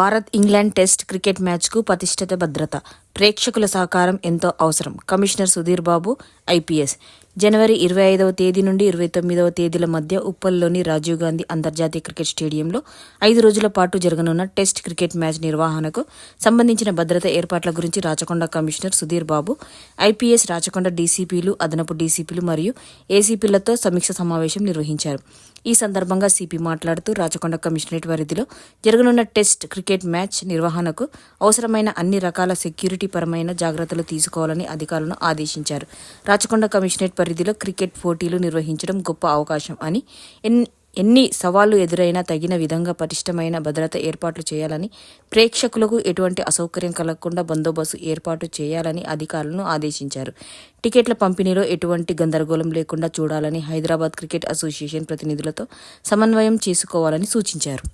Bharat England test cricket మ్యాచ్కు ప్రతిష్టత భద్రత. ప్రేక్షకుల సహకారం ఎంతో అవసరం. Commissioner Sudheer Babu IPS. జనవరి ఇరవై ఐదవ తేదీ నుండి ఇరవై తొమ్మిదవ తేదీల మధ్య ఉప్పల్లోని రాజీవ్ గాంధీ అంతర్జాతీయ క్రికెట్ స్టేడియంలో ఐదు రోజుల పాటు జరగనున్న టెస్ట్ క్రికెట్ మ్యాచ్ నిర్వహణకు సంబంధించిన భద్రత ఏర్పాట్ల గురించి రాచకొండ కమిషనర్ సుధీర్ బాబు ఐపీఎస్ రాచకొండ డీసీపీలు అదనపు డీసీపీలు మరియు ఏసీపీలతో సమీక్ష సమావేశం నిర్వహించారు. ఈ సందర్భంగా సిపి మాట్లాడుతూ రాచకొండ కమిషనరేట్ పరిధిలో జరగనున్న టెస్ట్ క్రికెట్ మ్యాచ్ నిర్వహణకు అవసరమైన అన్ని రకాల సెక్యూరిటీ పరమైన జాగ్రత్తలు తీసుకోవాలని అధికారులను ఆదేశించారు. రాచకొండ కమిషనరేట్ పరిధిలో క్రికెట్ పోటీలు నిర్వహించడం గొప్ప అవకాశం అని ఎన్ ఎన్ని సవాళ్ళు ఎదురైనా తగిన విధంగా పటిష్టమైన భద్రత ఏర్పాట్లు చేయాలని ప్రేక్షకులకు ఎటువంటి అసౌకర్యం కలగకుండా బందోబస్తు ఏర్పాటు చేయాలని అధికారులను ఆదేశించారు. టికెట్ల పంపిణీలో ఎటువంటి గందరగోళం లేకుండా చూడాలని హైదరాబాద్ క్రికెట్ అసోసియేషన్ ప్రతినిధులతో సమన్వయం చేసుకోవాలని సూచించారు.